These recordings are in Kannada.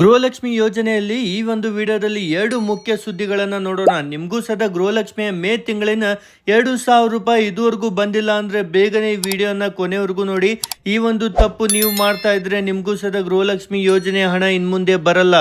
ಗೃಹಲಕ್ಷ್ಮಿ ಯೋಜನೆಯಲ್ಲಿ ಈ ಒಂದು ವಿಡಿಯೋದಲ್ಲಿ ಎರಡು ಮುಖ್ಯ ಸುದ್ದಿಗಳನ್ನು ನೋಡೋಣ. ನಿಮಗೂ ಸದಾ ಗೃಹಲಕ್ಷ್ಮಿಯ ಮೇ ತಿಂಗಳಿನ ಎರಡು ಸಾವಿರ ರೂಪಾಯಿ ಇದುವರೆಗೂ ಬಂದಿಲ್ಲ ಅಂದರೆ ಬೇಗನೆ ಈ ವಿಡಿಯೋನ ಕೊನೆವರೆಗೂ ನೋಡಿ. ಈ ಒಂದು ತಪ್ಪು ನೀವು ಮಾಡ್ತಾ ಇದ್ರೆ ನಿಮಗೂ ಸದಾ ಗೃಹಲಕ್ಷ್ಮಿ ಯೋಜನೆಯ ಹಣ ಇನ್ನು ಮುಂದೆ ಬರಲ್ಲ.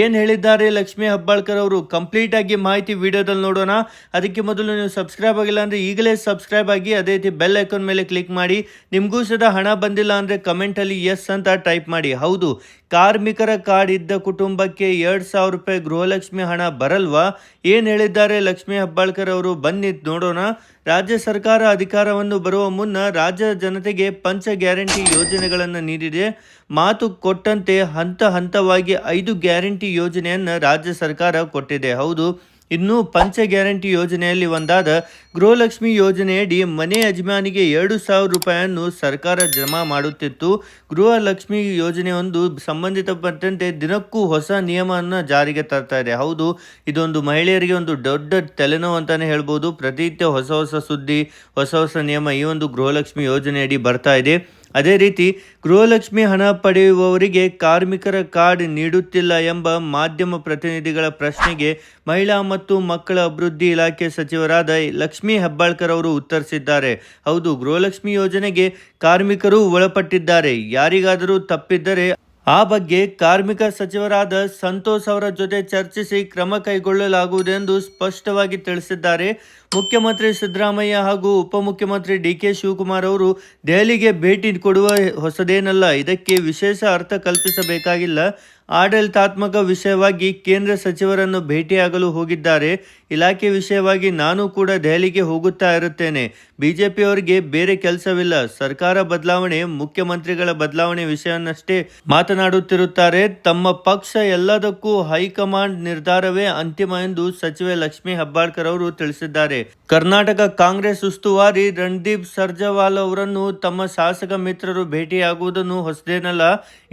ಏನು ಹೇಳಿದ್ದಾರೆ ಲಕ್ಷ್ಮಿ ಹಬ್ಬಾಳ್ಕರ್ ಅವರು? ಕಂಪ್ಲೀಟ್ ಆಗಿ ಮಾಹಿತಿ ವಿಡಿಯೋದಲ್ಲಿ ನೋಡೋಣ. ಅದಕ್ಕೆ ಮೊದಲು ನೀವು ಸಬ್ಸ್ಕ್ರೈಬ್ ಆಗಿಲ್ಲ ಅಂದರೆ ಈಗಲೇ ಸಬ್ಸ್ಕ್ರೈಬ್ ಆಗಿ ಅದೇ ರೀತಿ ಬೆಲ್ ಐಕಾನ್ ಮೇಲೆ ಕ್ಲಿಕ್ ಮಾಡಿ. ನಿಮಗೂ ಸದಾ ಹಣ ಬಂದಿಲ್ಲ ಅಂದರೆ ಕಮೆಂಟಲ್ಲಿ ಎಸ್ ಅಂತ ಟೈಪ್ ಮಾಡಿ. ಹೌದು. ಕಾರ್ಮಿಕರ ಕಾರ್ಡ್ ಇದ್ದ ಕುಟುಂಬಕ್ಕೆ ಎರಡು ಸಾವಿರ ರೂಪಾಯಿ ಗೃಹಲಕ್ಷ್ಮಿ ಹಣ ಬರಲ್ವಾ? ಏನು ಹೇಳಿದ್ದಾರೆ ಲಕ್ಷ್ಮಿ ಹೆಬ್ಬಾಳ್ಕರ್ ಅವರು? ಬನ್ನಿ ನೋಡೋಣ. ರಾಜ್ಯ ಸರ್ಕಾರ ಅಧಿಕಾರವನ್ನು ಬರುವ ಮುನ್ನ ರಾಜ್ಯ ಜನತೆಗೆ ಪಂಚ ಗ್ಯಾರಂಟಿ ಯೋಜನೆಗಳನ್ನು ನೀಡಿದೆ. ಮಾತು ಕೊಟ್ಟಂತೆ ಹಂತ ಹಂತವಾಗಿ ಐದು ಗ್ಯಾರಂಟಿ ಯೋಜನೆಯನ್ನು ರಾಜ್ಯ ಸರ್ಕಾರ ಕೊಟ್ಟಿದೆ. ಹೌದು. ಇನ್ನು ಪಂಚ ಗ್ಯಾರಂಟಿ ಯೋಜನೆಯಲ್ಲಿ ಒಂದಾದ ಗೃಹಲಕ್ಷ್ಮಿ ಯೋಜನೆಯಡಿ ಮನೆ ಯಜಮಾನಿಗೆ ಎರಡು ಸಾವಿರ ರೂಪಾಯಿಯನ್ನು ಸರ್ಕಾರ ಜಮಾ ಮಾಡುತ್ತಿತ್ತು. ಗೃಹಲಕ್ಷ್ಮಿ ಯೋಜನೆ ಒಂದು ಸಂಬಂಧಿತಪಟ್ಟಂತೆ ದಿನಕ್ಕೂ ಹೊಸ ನಿಯಮವನ್ನು ಜಾರಿಗೆ ತರ್ತಾ ಇದೆ. ಹೌದು, ಇದೊಂದು ಮಹಿಳೆಯರಿಗೆ ಒಂದು ದೊಡ್ಡ ತಲೆನೋವು ಅಂತಾನೆ ಹೇಳ್ಬೋದು. ಪ್ರತಿನಿತ್ಯ ಹೊಸ ಹೊಸ ಸುದ್ದಿ, ಹೊಸ ಹೊಸ ನಿಯಮ ಈ ಒಂದು ಗೃಹಲಕ್ಷ್ಮಿ ಯೋಜನೆಯಡಿ ಬರ್ತಾ ಇದೆ. ಅದೇ ರೀತಿ ಗೃಹಲಕ್ಷ್ಮಿ ಹಣ ಪಡೆಯುವವರಿಗೆ ಕಾರ್ಮಿಕರ ಕಾರ್ಡ್ ನೀಡುತ್ತಿಲ್ಲ ಎಂಬ ಮಾಧ್ಯಮ ಪ್ರತಿನಿಧಿಗಳ ಪ್ರಶ್ನೆಗೆ ಮಹಿಳಾ ಮತ್ತು ಮಕ್ಕಳ ಅಭಿವೃದ್ಧಿ ಇಲಾಖೆ ಸಚಿವರಾದ ಲಕ್ಷ್ಮೀ ಹೆಬ್ಬಾಳ್ಕರ್ ಅವರು ಉತ್ತರಿಸಿದ್ದಾರೆ. ಹೌದು, ಗೃಹಲಕ್ಷ್ಮಿ ಯೋಜನೆಗೆ ಕಾರ್ಮಿಕರು ಒಳಪಟ್ಟಿದ್ದಾರೆ. ಯಾರಿಗಾದರೂ ತಪ್ಪಿದ್ದರೆ ಆ ಬಗ್ಗೆ ಕಾರ್ಮಿಕ ಸಚಿವರಾದ ಸಂತೋಷ್ ಅವರ ಜೊತೆ ಚರ್ಚಿಸಿ ಕ್ರಮ ಕೈಗೊಳ್ಳಲಾಗುವುದೆಂದು ಸ್ಪಷ್ಟವಾಗಿ ತಿಳಿಸಿದ್ದಾರೆ. ಮುಖ್ಯಮಂತ್ರಿ ಸಿದ್ದರಾಮಯ್ಯ ಹಾಗೂ ಉಪಮುಖ್ಯಮಂತ್ರಿ ಡಿ ಕೆ ಶಿವಕುಮಾರ್ ಅವರು ದೆಹಲಿಗೆ ಭೇಟಿ ಕೊಡುವ ಹೊಸದೇನಲ್ಲ, ಇದಕ್ಕೆ ವಿಶೇಷ ಅರ್ಥ ಕಲ್ಪಿಸಬೇಕಾಗಿಲ್ಲ. ಆಡಳಿತಾತ್ಮಕ ವಿಷಯವಾಗಿ ಕೇಂದ್ರ ಸಚಿವರನ್ನು ಭೇಟಿಯಾಗಲು ಹೋಗಿದ್ದಾರೆ. ಇಲಾಖೆ ವಿಷಯವಾಗಿ ನಾನು ಕೂಡ ದೆಹಲಿಗೆ ಹೋಗುತ್ತಾ ಇರುತ್ತೇನೆ. ಬಿಜೆಪಿಯವರಿಗೆ ಬೇರೆ ಕೆಲಸವಿಲ್ಲ. ಸರ್ಕಾರ ಬದಲಾವಣೆ, ಮುಖ್ಯಮಂತ್ರಿಗಳ ಬದಲಾವಣೆ ವಿಷಯವನ್ನಷ್ಟೇ ಮಾತನಾಡುತ್ತಿರುತ್ತಾರೆ. ತಮ್ಮ ಪಕ್ಷ ಎಲ್ಲದಕ್ಕೂ ಹೈಕಮಾಂಡ್ ನಿರ್ಧಾರವೇ ಅಂತಿಮ ಎಂದು ಸಚಿವೆ ಲಕ್ಷ್ಮೀ ಹೆಬ್ಬಾಳ್ಕರ್ ಅವರು ತಿಳಿಸಿದ್ದಾರೆ. ಕರ್ನಾಟಕ ಕಾಂಗ್ರೆಸ್ ಉಸ್ತುವಾರಿ ರಣದೀಪ್ ಸರ್ಜವಾಲ್ ಅವರನ್ನು ತಮ್ಮ ಶಾಸಕ ಮಿತ್ರರು ಭೇಟಿಯಾಗುವುದನ್ನು ಹೊಸದೇನಲ್ಲ,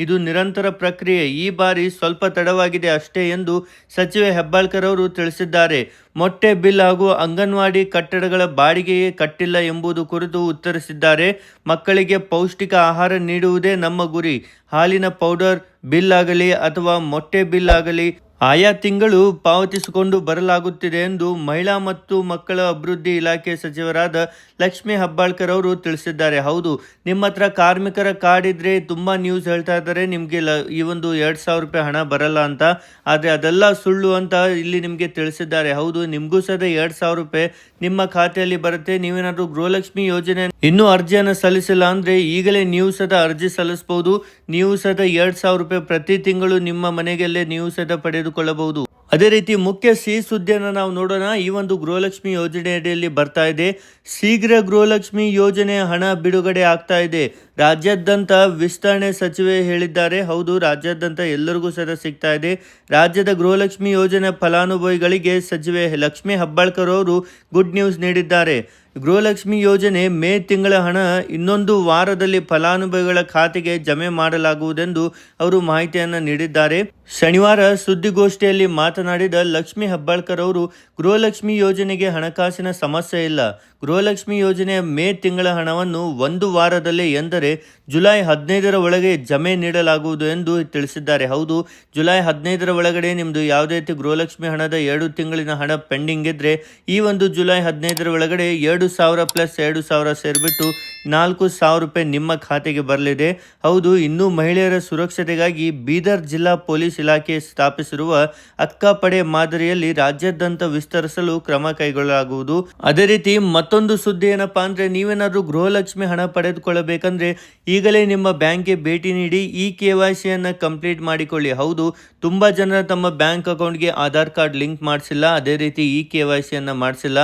ಇದು ನಿರಂತರ ಪ್ರಕ್ರಿಯೆ. ಈ ಬಾರಿ ಸ್ವಲ್ಪ ತಡವಾಗಿದೆ ಅಷ್ಟೇ ಎಂದು ಸಚಿವೆ ಹೆಬ್ಬಾಳ್ಕರ್ ಅವರು ತಿಳಿಸಿದ್ದಾರೆ. ಮೊಟ್ಟೆ ಬಿಲ್ ಹಾಗೂ ಅಂಗನವಾಡಿ ಕಟ್ಟಡಗಳ ಬಾಡಿಗೆಯೇ ಕಟ್ಟಿಲ್ಲ ಎಂಬುದು ಕುರಿತು ಉತ್ತರಿಸಿದ್ದಾರೆ. ಮಕ್ಕಳಿಗೆ ಪೌಷ್ಟಿಕ ಆಹಾರ ನೀಡುವುದೇ ನಮ್ಮ ಗುರಿ. ಹಾಲಿನ ಪೌಡರ್ ಬಿಲ್ ಆಗಲಿ ಅಥವಾ ಮೊಟ್ಟೆ ಬಿಲ್ ಆಗಲಿ ಆಯಾ ತಿಂಗಳು ಪಾವತಿಸಿಕೊಂಡು ಬರಲಾಗುತ್ತಿದೆ ಎಂದು ಮಹಿಳಾ ಮತ್ತು ಮಕ್ಕಳ ಅಭಿವೃದ್ಧಿ ಇಲಾಖೆ ಸಚಿವರಾದ ಲಕ್ಷ್ಮೀ ಹಬ್ಬಾಳ್ಕರ್ ಅವರು ತಿಳಿಸಿದ್ದಾರೆ. ಹೌದು, ನಿಮ್ಮ ಹತ್ರ ಕಾರ್ಮಿಕರ ಕಾರ್ಡ್ ಇದ್ರೆ ತುಂಬಾ ನ್ಯೂಸ್ ಹೇಳ್ತಾ ಇದ್ದಾರೆ. ನಿಮಗೆ ಈ ಒಂದು ಎರಡು ಸಾವಿರ ರೂಪಾಯಿ ಹಣ ಬರಲ್ಲ ಅಂತ. ಆದರೆ ಅದೆಲ್ಲ ಸುಳ್ಳು ಅಂತ ಇಲ್ಲಿ ನಿಮಗೆ ತಿಳಿಸಿದ್ದಾರೆ. ಹೌದು, ನಿಮಗೂ ಸದ ಎರಡು ಸಾವಿರ ರೂಪಾಯಿ ನಿಮ್ಮ ಖಾತೆಯಲ್ಲಿ ಬರುತ್ತೆ. ನೀವೇನಾದರೂ ಗೃಹಲಕ್ಷ್ಮಿ ಯೋಜನೆ ಇನ್ನೂ ಅರ್ಜಿಯನ್ನು ಸಲ್ಲಿಸಿಲ್ಲ ಅಂದರೆ ಈಗಲೇ ನೀವು ಸದ ಅರ್ಜಿ ಸಲ್ಲಿಸಬಹುದು ನೀವು ಸದ ಎರಡು ಸಾವಿರ ರೂಪಾಯಿ ಪ್ರತಿ ತಿಂಗಳು ನಿಮ್ಮ ಮನೆಗೆಲ್ಲೇ ನೀವು ಸದ ಪಡೆದುಕೊಳ್ಳಬಹುದು ಅದೇ ರೀತಿ ಮುಖ್ಯ ಸಿಹಿ ಸುದ್ದಿಯನ್ನು ನಾವು ನೋಡೋಣ. ಈ ಒಂದು ಗೃಹಲಕ್ಷ್ಮಿ ಯೋಜನೆ ಅಡಿಯಲ್ಲಿ ಬರ್ತಾ ಇದೆ. ಶೀಘ್ರ ಗೃಹಲಕ್ಷ್ಮಿ ಯೋಜನೆ ಹಣ ಬಿಡುಗಡೆ ಆಗ್ತಾ ಇದೆ. ರಾಜ್ಯಾದ್ಯಂತ ವಿಸ್ತರಣೆ ಸಚಿವೆ ಹೇಳಿದ್ದಾರೆ. ಹೌದು, ರಾಜ್ಯಾದ್ಯಂತ ಎಲ್ಲರಿಗೂ ಸಹ ಸಿಗ್ತಾ ಇದೆ. ರಾಜ್ಯದ ಗೃಹಲಕ್ಷ್ಮಿ ಯೋಜನೆ ಫಲಾನುಭವಿಗಳಿಗೆ ಸಚಿವೆ ಲಕ್ಷ್ಮೀ ಹಬ್ಬಾಳ್ಕರ್ ಅವರು ಗುಡ್ ನ್ಯೂಸ್ ನೀಡಿದ್ದಾರೆ. ಗೃಹಲಕ್ಷ್ಮಿ ಯೋಜನೆ ಮೇ ತಿಂಗಳ ಹಣ ಇನ್ನೊಂದು ವಾರದಲ್ಲಿ ಫಲಾನುಭವಿಗಳ ಖಾತೆಗೆ ಜಮೆ ಮಾಡಲಾಗುವುದೆಂದು ಅವರು ಮಾಹಿತಿಯನ್ನು ನೀಡಿದ್ದಾರೆ. ಶನಿವಾರ ಸುದ್ದಿಗೋಷ್ಠಿಯಲ್ಲಿ ಮಾತನಾಡಿದ ಲಕ್ಷ್ಮಿ ಹಬ್ಬಾಳ್ಕರ್ ಅವರು, ಗೃಹಲಕ್ಷ್ಮಿ ಯೋಜನೆಗೆ ಹಣಕಾಸಿನ ಸಮಸ್ಯೆ ಇಲ್ಲ. ಗೃಹಲಕ್ಷ್ಮಿ ಯೋಜನೆ ಮೇ ತಿಂಗಳ ಹಣವನ್ನು ಒಂದು ವಾರದಲ್ಲಿ ಎಂದರೆ ಜುಲೈ ಹದಿನೈದರ ಒಳಗೆ ಜಮೆ ನೀಡಲಾಗುವುದು ಎಂದು ತಿಳಿಸಿದ್ದಾರೆ. ಹೌದು, ಜುಲೈ ಹದಿನೈದರ ಒಳಗಡೆ ನಿಮ್ಮದು ಯಾವುದೇ ರೀತಿ ಗೃಹಲಕ್ಷ್ಮಿ ಹಣದ ಎರಡು ತಿಂಗಳಿನ ಹಣ ಪೆಂಡಿಂಗ್ ಇದ್ದರೆ ಈ ಒಂದು ಜುಲೈ ಹದಿನೈದರ ಒಳಗಡೆ ಎರಡು ಸಾವಿರ ಪ್ಲಸ್ ಎರಡು ಸಾವಿರ ಸೇರಿಬಿಟ್ಟು ನಾಲ್ಕು ಸಾವಿರ ರೂಪಾಯಿ ನಿಮ್ಮ ಖಾತೆಗೆ ಬರಲಿದೆ. ಹೌದು, ಇನ್ನೂ ಮಹಿಳೆಯರ ಸುರಕ್ಷತೆಗಾಗಿ ಬೀದರ್ ಜಿಲ್ಲಾ ಪೊಲೀಸ್ ಇಲಾಖೆ ಸ್ಥಾಪಿಸಿರುವ ಅಕ್ಕಪಡೆ ಮಾದರಿಯಲ್ಲಿ ರಾಜ್ಯಾದ್ಯಂತ ವಿಸ್ತರಿಸಲು ಕ್ರಮ ಕೈಗೊಳ್ಳಲಾಗುವುದು. ಅದೇ ರೀತಿ ಮತ್ತೊಂದು ಸುದ್ದಿ ಏನಪ್ಪಾ ಅಂದ್ರೆ ನೀವೇನಾದ್ರೂ ಗೃಹಲಕ್ಷ್ಮಿ ಹಣ ಪಡೆದುಕೊಳ್ಳಬೇಕಂದ್ರೆ ಈಗಲೇ ನಿಮ್ಮ ಬ್ಯಾಂಕ್ಗೆ ಭೇಟಿ ನೀಡಿ ಈ ಕೆ ವೈ ಸಿಯನ್ನು ಕಂಪ್ಲೀಟ್ ಮಾಡಿಕೊಳ್ಳಿ. ಹೌದು, ತುಂಬ ಜನ ತಮ್ಮ ಬ್ಯಾಂಕ್ ಅಕೌಂಟ್ಗೆ ಆಧಾರ್ ಕಾರ್ಡ್ ಲಿಂಕ್ ಮಾಡಿಸಿಲ್ಲ. ಅದೇ ರೀತಿ ಈ ಕೆ ವೈ ಸಿಯನ್ನು ಮಾಡಿಸಿಲ್ಲ.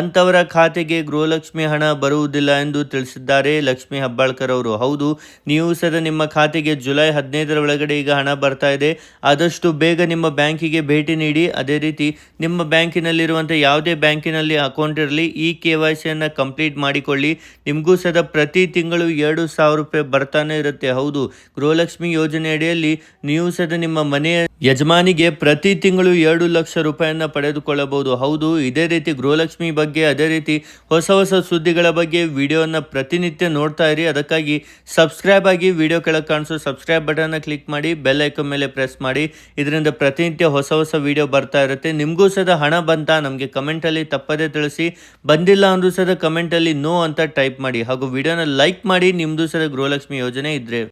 ಅಂಥವರ ಖಾತೆಗೆ ಗೃಹಲಕ್ಷ್ಮಿ ಹಣ ಬರುವುದಿಲ್ಲ ಎಂದು ತಿಳಿಸಿದ್ದಾರೆ ಲಕ್ಷ್ಮಿ ಹಬ್ಬಾಳ್ಕರ್ ಅವರು. ಹೌದು, ನೀವು ಸದ ನಿಮ್ಮ ಖಾತೆಗೆ ಜುಲೈ ಹದಿನೈದರ ಒಳಗಡೆ ಈಗ ಹಣ ಬರ್ತಾ ಇದೆ. ಆದಷ್ಟು ಬೇಗ ನಿಮ್ಮ ಬ್ಯಾಂಕಿಗೆ ಭೇಟಿ ನೀಡಿ. ಅದೇ ರೀತಿ ನಿಮ್ಮ ಬ್ಯಾಂಕಿನಲ್ಲಿರುವಂಥ ಯಾವುದೇ ಬ್ಯಾಂಕಿನಲ್ಲಿ ಅಕೌಂಟ್ ಇರಲಿ, ಈ ಕೆ ವೈ ಸಿಯನ್ನು ಕಂಪ್ಲೀಟ್ ಮಾಡಿಕೊಳ್ಳಿ. ನಿಮಗೂ ಸದ ಪ್ರತಿ ತಿಂಗಳು ಎರಡು ಸಾವಿರ ರೂಪಾಯಿ ಬರ್ತಾನೆ ಇರುತ್ತೆ. ಹೌದು ಗೃಹಲಕ್ಷ್ಮಿ ಯೋಜನೆ ಅಡಿಯಲ್ಲಿ ನೀವು ಸದ ನಿಮ್ಮ ಮನೆಯ ಯಜಮಾನಿಗೆ ಪ್ರತಿ ತಿಂಗಳು ಎರಡು ಲಕ್ಷ ರೂಪಾಯಿಯನ್ನು ಪಡೆದುಕೊಳ್ಳಬಹುದು. ಹೌದು, ಇದೇ ರೀತಿ ಗೃಹಲಕ್ಷ್ಮಿ ಬಗ್ಗೆ, ಅದೇ ರೀತಿ ಹೊಸ ಹೊಸ ಸುದ್ದಿಗಳ ಬಗ್ಗೆ ವಿಡಿಯೋನ ಪ್ರತಿನಿತ್ಯ ನೋಡ್ತಾ ಇರಿ. ಅದಕ್ಕಾಗಿ ಸಬ್ಸ್ಕ್ರೈಬ್ ಆಗಿ ವಿಡಿಯೋ ಕೆಳಗೆ ಕಾಣಿಸೋ ಸಬ್ಸ್ಕ್ರೈಬ್ ಬಟನ್ನ ಕ್ಲಿಕ್ ಮಾಡಿ, ಬೆಲ್ ಐಕನ್ ಮೇಲೆ ಪ್ರೆಸ್ ಮಾಡಿ. ಇದರಿಂದ ಪ್ರತಿನಿತ್ಯ ಹೊಸ ಹೊಸ ವಿಡಿಯೋ ಬರ್ತಾ ಇರುತ್ತೆ. ನಿಮಗೂ ಸದ ಹಣ ಬಂತ ನಮಗೆ ಕಮೆಂಟಲ್ಲಿ ತಪ್ಪದೇ ತಿಳಿಸಿ. ಬಂದಿಲ್ಲ ಅಂದ್ರೂ ಸದ ಕಮೆಂಟಲ್ಲಿ ನೋ ಅಂತ ಟೈಪ್ ಮಾಡಿ. ಹಾಗೂ ವಿಡಿಯೋನ ಲೈಕ್ ಮಾಡಿ ನಿಮ್ಮದು ಸದ ಗೃಹಲಕ್ಷ್ಮಿ ಯೋಜನೆ ಇದ್ರೆ.